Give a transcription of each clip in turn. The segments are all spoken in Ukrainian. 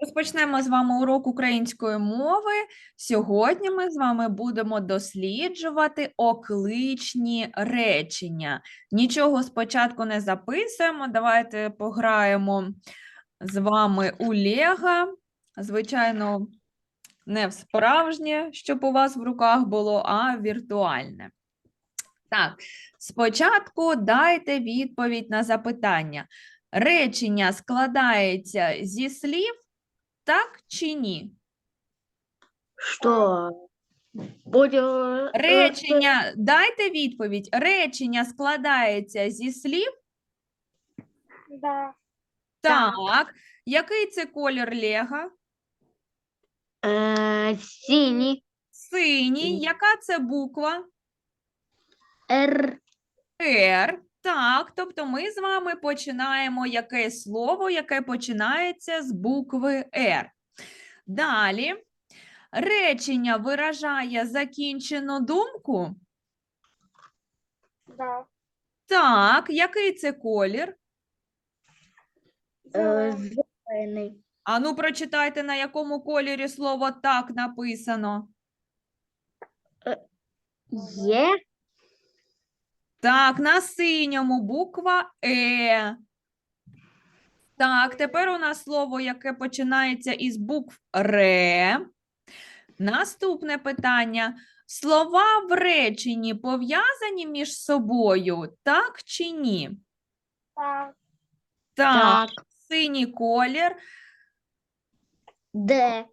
Розпочнемо з вами урок української мови. Сьогодні ми з вами будемо досліджувати окличні речення. Нічого спочатку не записуємо. Давайте пограємо з вами у Лего. Звичайно, не в справжнє, щоб у вас в руках було, а віртуальне. Так, спочатку дайте відповідь на запитання. Речення складається зі слів, так чи ні? Что? Будем... э, Речення, дайте відповідь. Речення складається зі слів, Да. так. Який це колір Лего? э, Синий. Синій. Яка це буква? Р. Р. Так, тобто ми з вами починаємо яке слово, яке починається з букви Р. Далі. Речення виражає закінчену думку. Да. Так, який це колір? э, Зеленый. Зеленый. А ну прочитайте, на якому кольорі слово так написано. Е. так, на синьому буква Е. Так, тепер у нас слово, яке починається із букв Ре. Наступне питання. Слова в реченні пов'язані між собою, так чи ні? Так. Так, Так. синій колір. Д.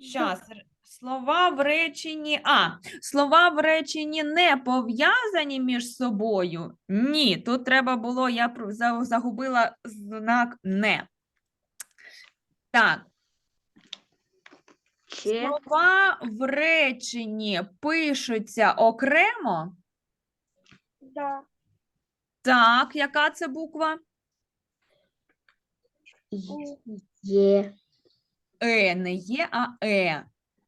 Щас, р- слова в реченні. А, слова в реченні не пов'язані між собою. Ні, тут треба було, я загубила знак не. Так, слова в реченні пишуться окремо. Да. Так, яка це буква? Е. Е, не є, а е.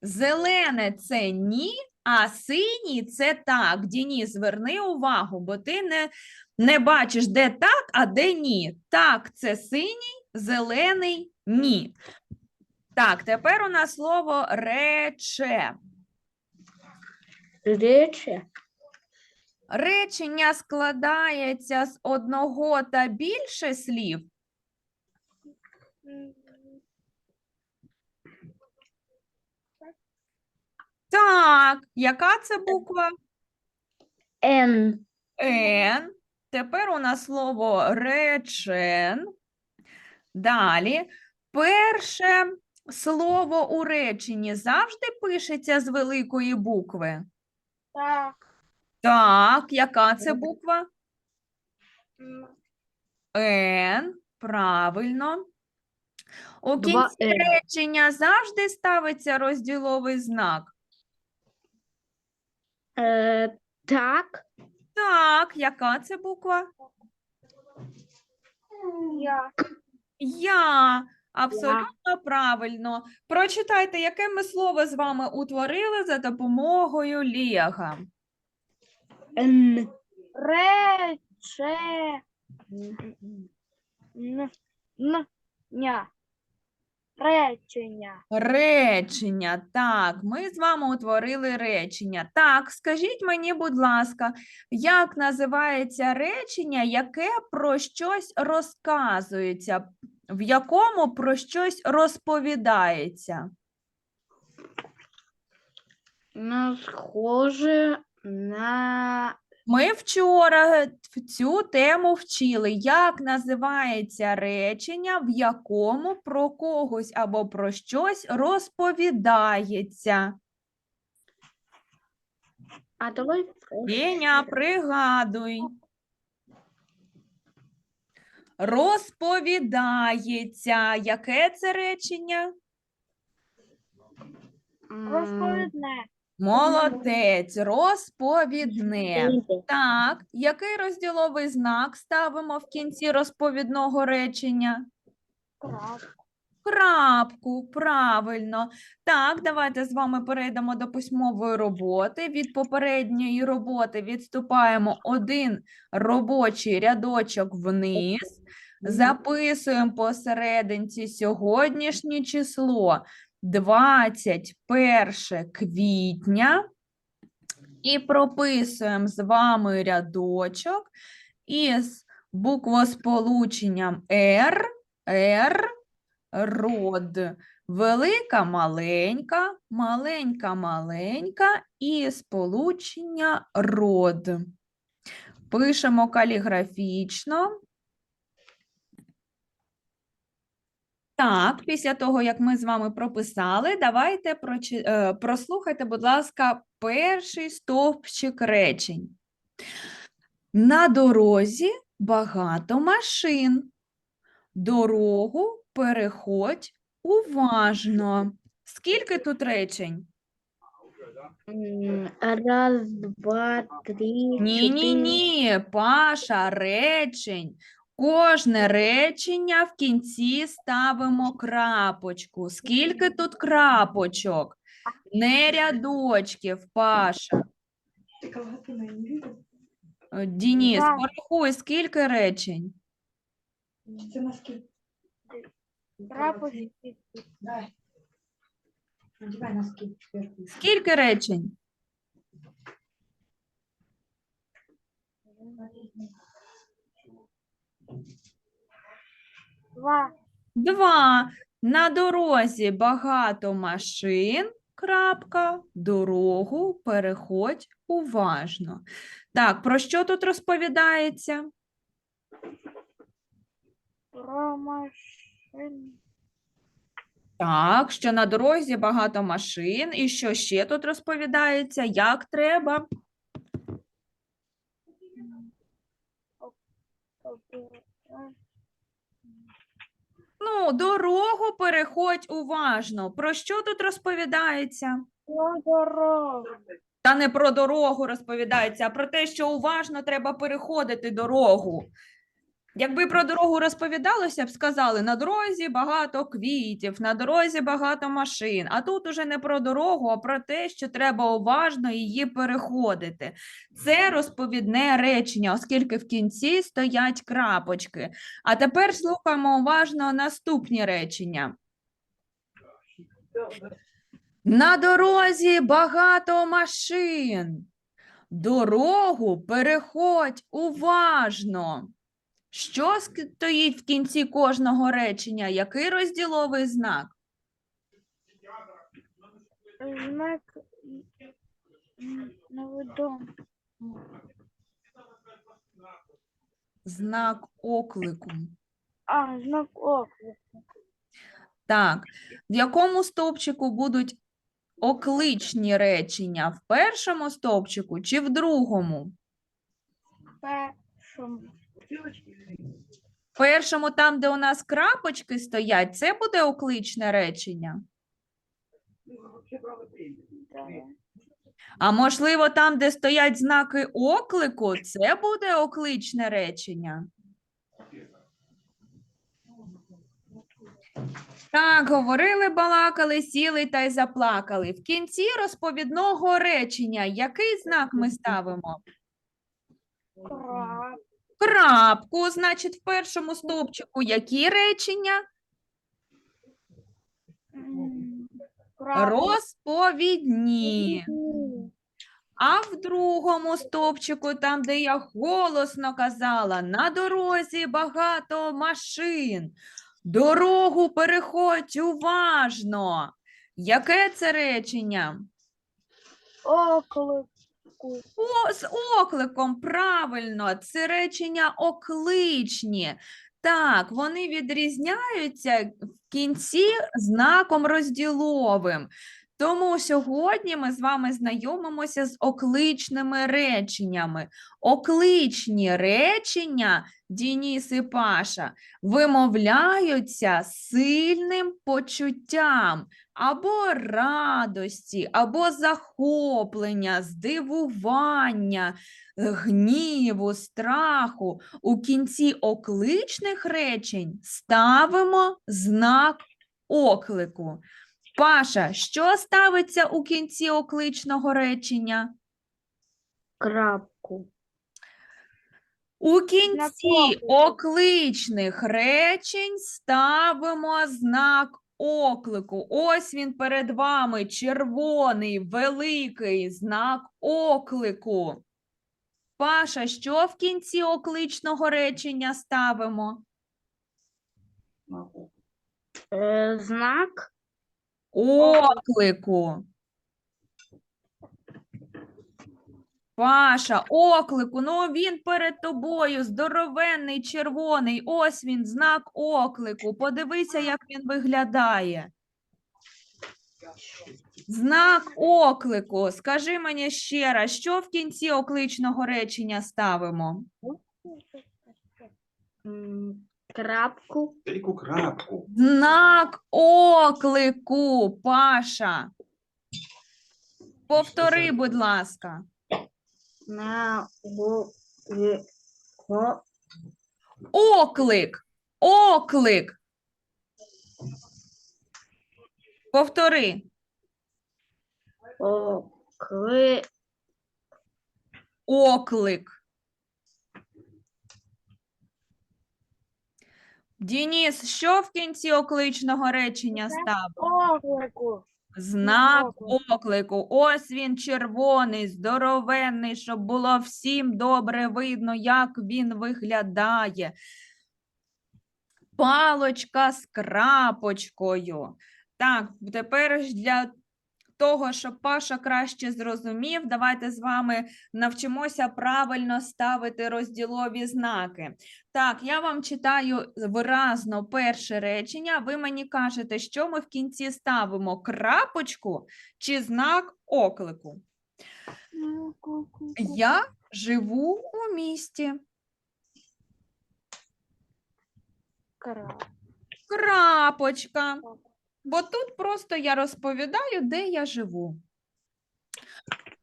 Зелене це ні, а синій це так. Діні, зверни увагу, бо ти не, не бачиш, де так, а де ні. Так, це синій, зелений ні. Так, тепер у нас слово рече. Рече. Речення складається з одного та більше слів. Так, яка це буква? Н. Н. Тепер у нас слово речен. Далі. Перше слово у реченні завжди пишеться з великої букви. Так. Так, яка це буква? Н. Правильно. У кінці речення завжди ставиться розділовий знак. Э, так. Так, яка це буква? Я. Я. Абсолютно правильно. Прочитайте, яке ми слово з вами утворили за допомогою лєга. Н. Рече. Н. Н. Ня. Речення. Речення. Так, ми з вами утворили речення. Так, скажіть мені, будь ласка, як називається речення, яке про щось розказується, в якому про щось розповідається? Ну, схоже на... Ми вчора в цю тему вчили, як називається речення, в якому про когось або про щось розповідається. А давай... Єня, пригадуй. Розповідається. Яке це речення? Розповідне. Молодець, розповідне. Так, який розділовий знак ставимо в кінці розповідного речення? Крапку, правильно. Так, давайте з вами перейдемо до письмової роботи. Від попередньої роботи відступаємо один робочий рядочок вниз. Записуємо посерединці сьогоднішнє число 21 квітня і прописуємо з вами рядочок із буквосполученням R, R, род. Велика, маленька, маленька, маленька і сполучення род. Пишемо каліграфічно. Так, після того, як ми з вами прописали, давайте прочи- е, прослухайте, будь ласка, перший стовпчик речень. На дорозі багато машин. Дорогу переходь уважно. Скільки тут речень? Раз, два, три, Ні, ні, ні, Паша, речень. Кожне речення в кінці ставимо крапочку. Скільки тут крапочок? Не рядочків, Паша. Дініс, Так. порахуй, скільки речень? Це носки. Прапор. Дай. Надівай носки. Скільки речень? Два. Два. На дорозі багато машин. Крапка. Дорогу переходь уважно. Так, про що тут розповідається? Про машин. Так, що на дорозі багато машин, і що ще тут розповідається? Як треба? Ну, дорогу переходь уважно. Про що тут розповідається? Про дорогу. Та не про дорогу розповідається, а про те, що уважно треба переходити дорогу. Якби про дорогу розповідалося, б сказали, на дорозі багато квітів, на дорозі багато машин. А тут уже не про дорогу, а про те, що треба уважно її переходити. Це розповідне речення, оскільки в кінці стоять крапочки. А тепер слухаємо уважно наступні речення. На дорозі багато машин. Дорогу переходь уважно. Що стоїть в кінці кожного речення? Який розділовий знак? Знак м. Знак оклику. А, знак оклику. Так, в якому стовпчику будуть окличні речення? В першому стовпчику чи в другому? В першому, там, де у нас крапочки стоять, це буде окличне речення. А можливо, там, де стоять знаки оклику, це буде окличне речення. Так, говорили, балакали, сіли та й заплакали. В кінці розповідного речення який знак ми ставимо? Крап. Крапку, значить, в першому стовпчику які речення? Розповідні. А в другому стовпчику, там, де я голосно казала, на дорозі багато машин. Дорогу переходь уважно. Яке це речення? Оклику. О, з окликом, правильно, це речення окличні. Так, вони відрізняються в кінці знаком розділовим. Тому сьогодні ми з вами знайомимося з окличними реченнями. Окличні речення, Дініс і Паша, вимовляються сильним почуттям або радості, або захоплення, здивування, гніву, страху. У кінці окличних речень ставимо знак оклику. Паша, що ставиться у кінці окличного речення? Крапку. У кінці окличних речень ставимо знак оклику. Ось він перед вами червоний, великий знак оклику. Паша, що в кінці окличного речення ставимо? Е, знак. Оклику. Паша, оклику, ну він перед тобою, здоровенний, червоний. Ось він, знак оклику. Подивися, як він виглядає. Знак оклику. Скажи мені ще раз, що в кінці окличного речення ставимо? Крапку. Тільки крапку. Знак оклику, Паша. Повтори, будь ласка. На е, Оклик. Оклик. Повтори. о, кли, Оклик. Дініс, що в кінці окличного речення ставимо? Оклику. Знак оклику. оклику. Ось він червоний, здоровенний, щоб було всім добре видно, як він виглядає. Палочка з крапочкою. Так, тепер ж для того, щоб Паша краще зрозумів, давайте з вами навчимося правильно ставити розділові знаки. Так, я вам читаю виразно перше речення. Ви мені кажете, що ми в кінці ставимо крапочку чи знак оклику. Я живу у місті. Крапочка. Бо тут просто я розповідаю, де я живу.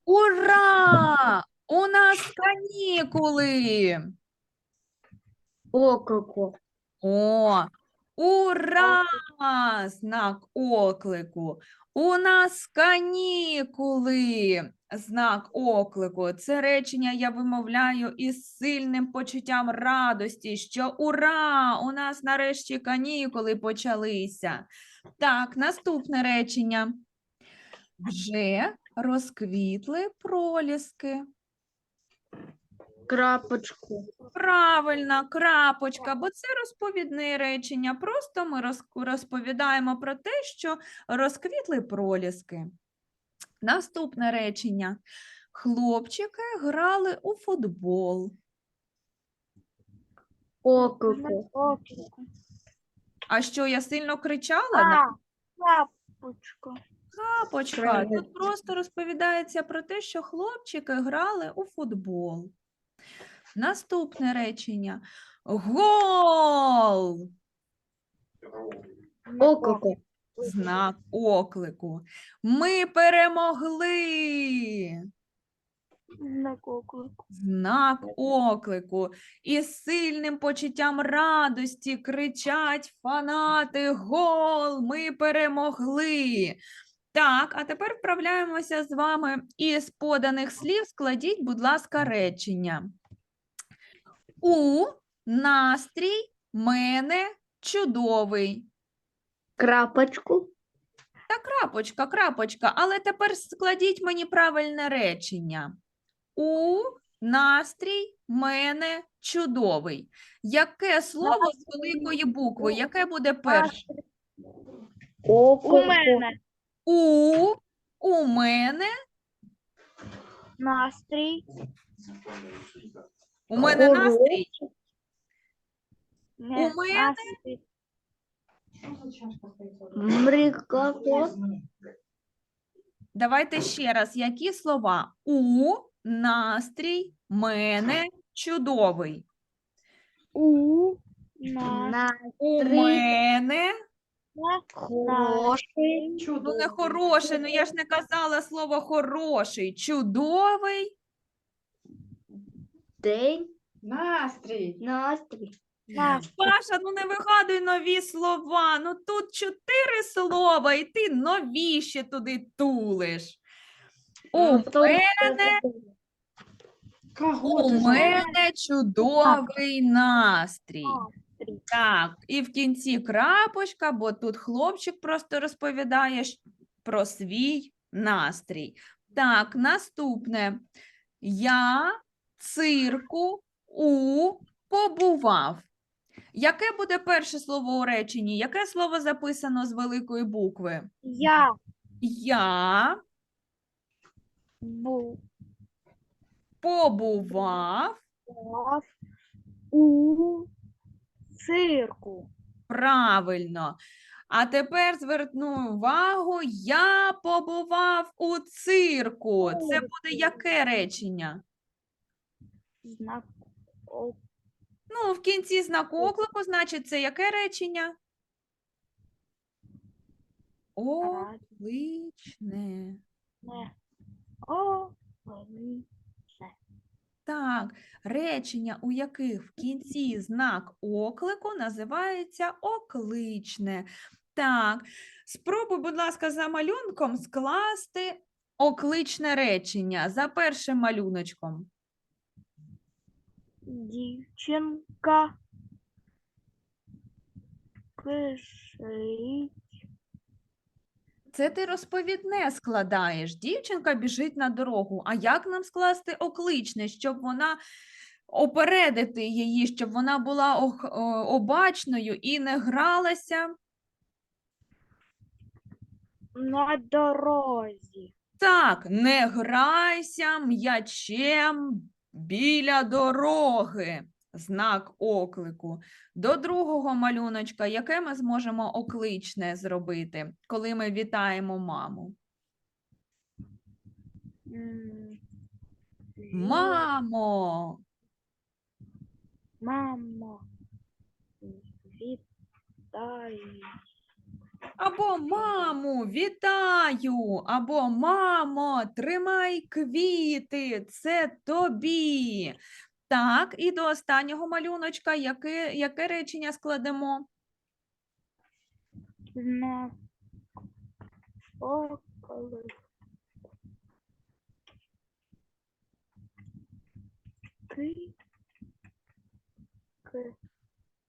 Ура! У нас канікули! оклику. О, ура! Знак оклику. У нас канікули. Знак оклику. Це речення я вимовляю із сильним почуттям радості, що ура! У нас нарешті канікули почалися. Так, наступне речення. Вже розквітли проліски. Крапочку. Правильно, крапочка, бо це розповідне речення. Просто ми розповідаємо про те, що розквітли проліски. Наступне речення. Хлопчики грали у футбол. Оклику. А що, я сильно кричала? на А, крапочку. Крапочка. Тут просто розповідається про те, що хлопчики грали у футбол. Наступне речення. Гол! Оклику. Знак оклику. Ми перемогли. Знак оклику. Знак оклику. І з сильним почуттям радості кричать фанати Гол! Ми перемогли. Так, а тепер вправляємося з вами із поданих слів. Складіть, будь ласка, речення. У настрій мене чудовий. Крапочку. Та крапочка, крапочка, але тепер складіть мені правильне речення. У настрій мене чудовий. Яке слово з великої букви? Яке буде перше? У мене У у мене настрій. у мене настрій. Не, У мене-? Мрикако. Давайте ще раз, які слова? У настрій мене чудовий. У на У мене хороший. Ну, не хороший, ну я ж не казала слово хороший. Чудовий. День. Настрій. Настрій. Нас. Паша, ну не вигадуй нові слова. Ну тут чотири слова, і ти нові ще туди тулиш. У Ну, то- мене, Кого у ти мене чудовий настрій. Настрій. Так, і в кінці крапочка, бо тут хлопчик просто розповідає щ- про свій настрій. Так, наступне. Я цирку у побував. Яке буде перше слово у реченні? Яке слово записано з великої букви? Я Я був побував. у цирку. Правильно. А тепер зверну увагу, я побував у цирку. Це буде яке речення? Знак Ну, в кінці знак оклику, значить, це яке речення? Окличне. не. О, вони. Так, речення, у яких в кінці знак оклику називається окличне. Так, спробуй, будь ласка, за малюнком скласти окличне речення за першим малюночком. Дівчинка кишить. Це ти розповідне складаєш. Дівчинка біжить на дорогу. А як нам скласти окличне, щоб вона опередити її, щоб вона була обачною і не гралася? на дорозі. Так, не грайся м'ячем біля дороги. Знак оклику. До другого малюночка, яке ми зможемо окличне зробити, коли ми вітаємо маму? Мамо! Мамо, вітаю. Або маму, вітаю! Або мамо, тримай квіти, це тобі. Так, і до останнього малюночка, яке, яке речення складемо? Знак около.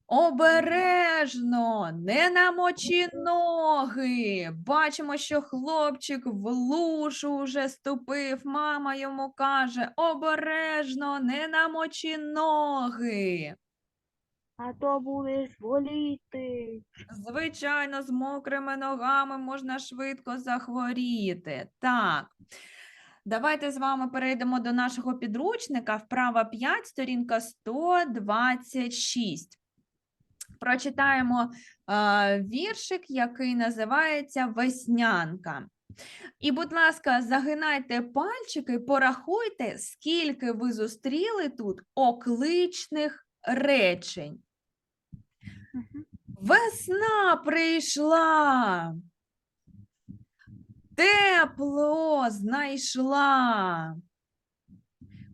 Обережно, не намочи ноги. Бачимо, що хлопчик в лужу вже ступив. Мама йому каже: обережно, не намочи ноги. а то будеш боліти. Звичайно, з мокрими ногами можна швидко захворіти. Так. Давайте з вами перейдемо до нашого підручника. Вправа 5, сторінка 126. Прочитаємо е, віршик, який називається Веснянка. І, будь ласка, загинайте пальчики, порахуйте, скільки ви зустріли тут окличних речень. Весна прийшла. Тепло знайшла.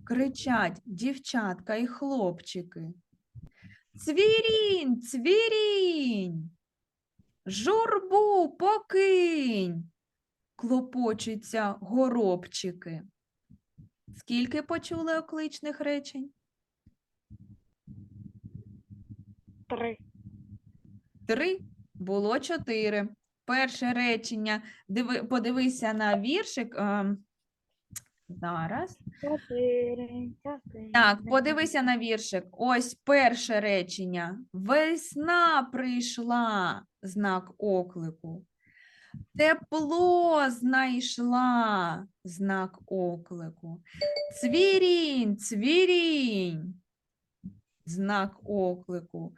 Кричать дівчатка і хлопчики. Цвірінь, цвірінь. Журбу покинь. Клопочуться горобчики. Скільки почули окличних речень? Три. Три було чотири. Перше речення. Диви, подивися на віршик. ем, зараз. Чотири. Так, подивися на віршик. Ось перше речення. Весна прийшла. Знак оклику. Тепло знайшла. Знак оклику. Цвірінь, цвірінь. Знак оклику.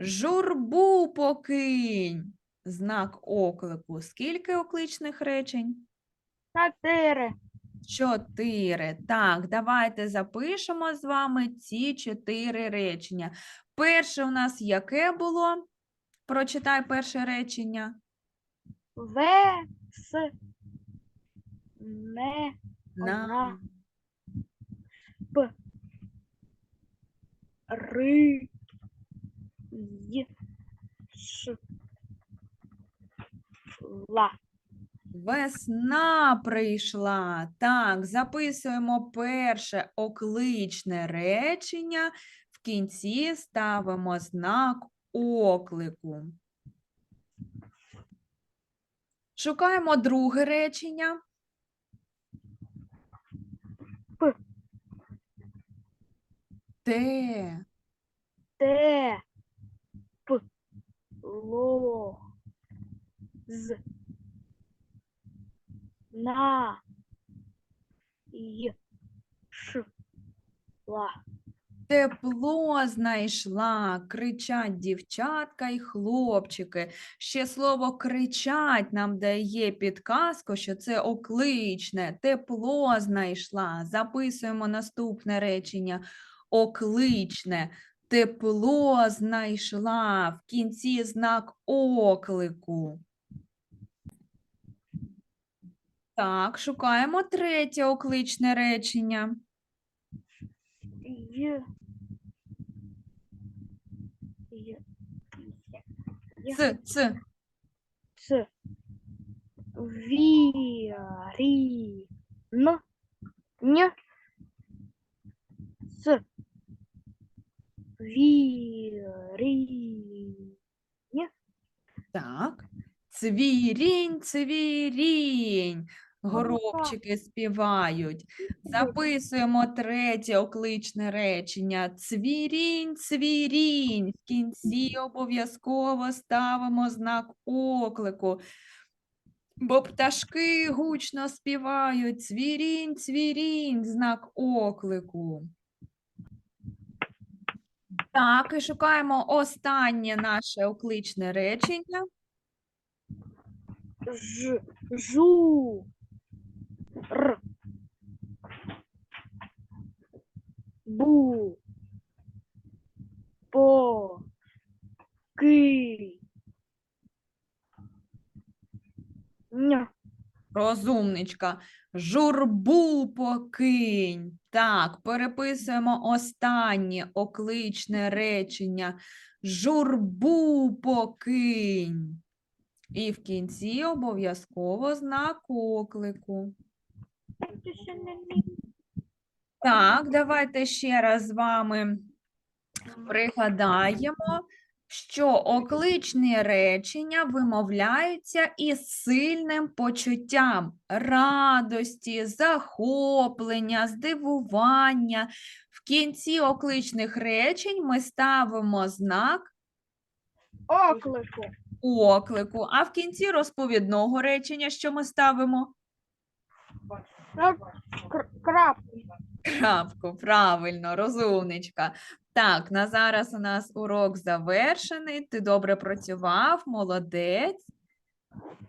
Журбу покинь. Знак оклику. Скільки окличних речень? Чотири. Чотири. Так, давайте запишемо з вами ці чотири речення. Перше у нас яке було? Прочитай перше речення. Вес. Не. На. Ага. Ри. Ш. Ла. Весна прийшла. Так, записуємо перше окличне речення. В кінці ставимо знак оклику. Шукаємо друге речення. П. Те. Т. П. Ло. З. На. Й. Тепло знайшла, кричать дівчатка і хлопчики. Ще слово кричать нам дає підказку, що це окличне. Тепло знайшла. Записуємо наступне речення. Окличне. Тепло знайшла. В кінці знак оклику. Так, шукаємо третє окличне речення. Й. Й. Ц, ц. Ц. Ви. Ри. Н. Н. С. Так. Цвірінь, цвірінь. Горобчики співають. Записуємо третє окличне речення. Цвірінь, цвірінь. В кінці обов'язково ставимо знак оклику. Бо пташки гучно співають. Цвірінь, цвірінь, знак оклику. Так, і шукаємо останнє наше окличне речення. Ж. Жу. Р. Бу. По. Ки. Ня. Розумничка. Журбу покинь. Так, переписуємо останнє окличне речення. Журбу покинь. І в кінці обов'язково знак оклику. Так, давайте ще раз з вами пригадаємо, що окличні речення вимовляються із сильним почуттям радості, захоплення, здивування. В кінці окличних речень ми ставимо знак Оклику. оклику, а в кінці розповідного речення, що ми ставимо? Кр- Крапку. Крапку, правильно, розумничка. Так, на зараз у нас урок завершений. Ти добре працював, молодець.